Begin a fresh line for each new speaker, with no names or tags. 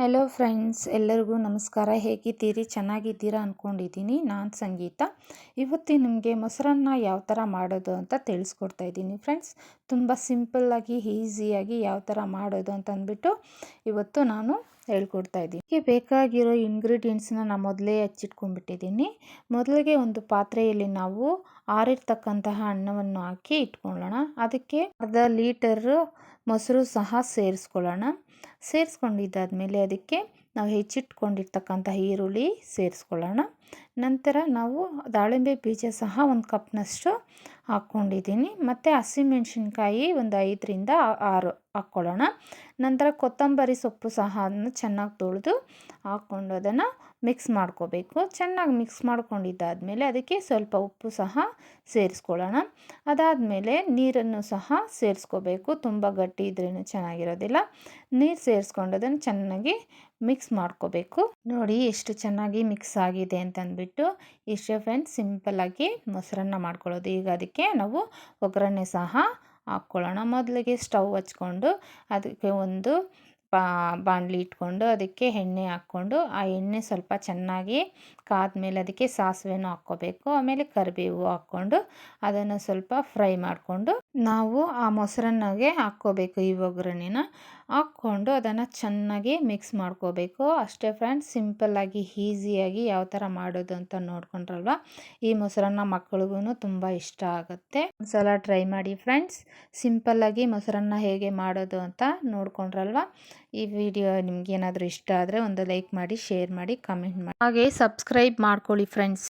Hello friends ಎಲ್ಲರಿಗೂ ನಮಸ್ಕಾರ. ಹೇಗಿದ್ದೀರಿ? ಚೆನ್ನಾಗಿದ್ದೀರಾ ಅಂದ್ಕೊಂಡಿದ್ದೀನಿ ನಾನು ಸಂಗೀತ. ಇವತ್ತು ನಿಮಗೆ ಮೊಸರನ್ನ ಯಾವ ಥರ ಮಾಡೋದು ಅಂತ ತಿಳಿಸ್ಕೊಡ್ತಾ ಇದ್ದೀನಿ ಫ್ರೆಂಡ್ಸ್ ತುಂಬ ಸಿಂಪಲ್ಲಾಗಿ, ಈಸಿಯಾಗಿ ಯಾವ ಥರ ಮಾಡೋದು ಅಂತ ಅಂದ್ಬಿಟ್ಟು ಇವತ್ತು ನಾನು ಹೇಳ್ಕೊಡ್ತಾ ಇದ್ದೀನಿ. ಇದಕ್ಕೆ ಬೇಕಾಗಿರೋ ಇಂಗ್ರೀಡಿಯೆಂಟ್ಸ್ನ ನಾನು ಮೊದಲೇ ಹಚ್ಚಿಟ್ಕೊಂಡ್ಬಿಟ್ಟಿದ್ದೀನಿ. ಮೊದಲಿಗೆ ಒಂದು ಪಾತ್ರೆಯಲ್ಲಿ ನಾವು ಆರಿರ್ತಕ್ಕಂತಹ ಅನ್ನವನ್ನು ಹಾಕಿ ಇಟ್ಕೊಳ್ಳೋಣ. ಅದಕ್ಕೆ ಅರ್ಧ ಲೀಟರ್ ಮೊಸರು ಸಹ ಸೇರಿಸ್ಕೊಳ್ಳೋಣ. ಸೇರಿಸ್ಕೊಂಡಿದ್ದಾದಮೇಲೆ ಅದಕ್ಕೆ ನಾವು ಹೆಚ್ಚಿಟ್ಕೊಂಡಿರ್ತಕ್ಕಂಥ ಈರುಳ್ಳಿ ಸೇರಿಸ್ಕೊಳ್ಳೋಣ. ನಂತರ ನಾವು ದಾಳಿಂಬೆ ಬೀಜ ಸಹ ಒಂದು ಕಪ್ನಷ್ಟು ಹಾಕ್ಕೊಂಡಿದ್ದೀನಿ. ಮತ್ತು ಹಸಿಮೆಣ್ಸಿನ್ಕಾಯಿ ಒಂದು ಐದರಿಂದ ಆರು. ಹಾಕ್ಕೊಳ್ಳೋಣ. ನಂತರ ಕೊತ್ತಂಬರಿ ಸೊಪ್ಪು ಸಹ ಅದನ್ನು ಚೆನ್ನಾಗಿ ತೊಳೆದು ಹಾಕ್ಕೊಂಡು ಅದನ್ನು ಮಿಕ್ಸ್ ಮಾಡ್ಕೋಬೇಕು. ಚೆನ್ನಾಗಿ ಮಿಕ್ಸ್ ಮಾಡ್ಕೊಂಡಿದ್ದಾದಮೇಲೆ ಅದಕ್ಕೆ ಸ್ವಲ್ಪ ಉಪ್ಪು ಸಹ ಸೇರಿಸ್ಕೊಳ್ಳೋಣ. ಅದಾದಮೇಲೆ ನೀರನ್ನು ಸಹ ಸೇರಿಸ್ಕೋಬೇಕು. ತುಂಬ ಗಟ್ಟಿ ಇದ್ರೂ ಚೆನ್ನಾಗಿರೋದಿಲ್ಲ. ನೀರು ಸೇರಿಸ್ಕೊಂಡು ಅದನ್ನು ಚೆನ್ನಾಗಿ ಮಿಕ್ಸ್ ಮಾಡ್ಕೋಬೇಕು. ನೋಡಿ ಎಷ್ಟು ಚೆನ್ನಾಗಿ ಮಿಕ್ಸ್ ಆಗಿದೆ ಅಂತಂದ್ಬಿಟ್ಟು ಇಷ್ಟೇ ಫ್ರೆಂಡ್ಸ್ ಸಿಂಪಲ್ಲಾಗಿ ಮೊಸರನ್ನ ಮಾಡ್ಕೊಳ್ಳೋದು. ಈಗ ಅದಕ್ಕೆ ನಾವು ಒಗ್ಗರಣೆ ಸಹ ಹಾಕ್ಕೊಳ್ಳೋಣ. ಮೊದಲಿಗೆ ಸ್ಟವ್ ಹಚ್ಕೊಂಡು ಅದಕ್ಕೆ ಒಂದು ಬಾಣಲಿ ಇಟ್ಕೊಂಡು ಅದಕ್ಕೆ ಎಣ್ಣೆ ಹಾಕ್ಕೊಂಡು ಆ ಎಣ್ಣೆ ಸ್ವಲ್ಪ ಚೆನ್ನಾಗಿ ಕಾದ್ಮೇಲೆ ಅದಕ್ಕೆ ಸಾಸಿವೆನೂ ಹಾಕ್ಕೋಬೇಕು. ಆಮೇಲೆ ಕರಿಬೇವು ಹಾಕ್ಕೊಂಡು ಅದನ್ನು ಸ್ವಲ್ಪ ಫ್ರೈ ಮಾಡಿಕೊಂಡು ನಾವು ಆ ಮೊಸರನ್ನಾಗೆ ಹಾಕ್ಕೋಬೇಕು ಈ ಒಗ್ಗರಣೆನ. ಹಾಕ್ಕೊಂಡು ಅದನ್ನು ಚೆನ್ನಾಗಿ ಮಿಕ್ಸ್ ಮಾಡ್ಕೋಬೇಕು. ಅಷ್ಟೇ ಫ್ರೆಂಡ್ಸ್ ಸಿಂಪಲ್ಲಾಗಿ ಈಸಿಯಾಗಿ ಯಾವ ಥರ ಮಾಡೋದು ಅಂತ ನೋಡ್ಕೊಂಡ್ರಲ್ವ? ಈ ಮೊಸರನ್ನ ಮಕ್ಕಳಿಗೂ ತುಂಬ ಇಷ್ಟ ಆಗುತ್ತೆ. ಒಂದ್ಸಲ ಟ್ರೈ ಮಾಡಿ ಫ್ರೆಂಡ್ಸ್ ಸಿಂಪಲ್ಲಾಗಿ ಮೊಸರನ್ನ ಹೇಗೆ ಮಾಡೋದು ಅಂತ ನೋಡ್ಕೊಂಡ್ರಲ್ವ? ಈ ವಿಡಿಯೋ ನಿಮ್ಗೆ ಏನಾದರೂ ಇಷ್ಟ ಆದರೆ ಒಂದು ಲೈಕ್ ಮಾಡಿ ಶೇರ್ ಮಾಡಿ ಕಮೆಂಟ್ ಮಾಡಿ. ಹಾಗೆ ಸಬ್ಸ್ಕ್ರೈಬ್ ಮಾಡ್ಕೊಳ್ಳಿ ಫ್ರೆಂಡ್ಸ್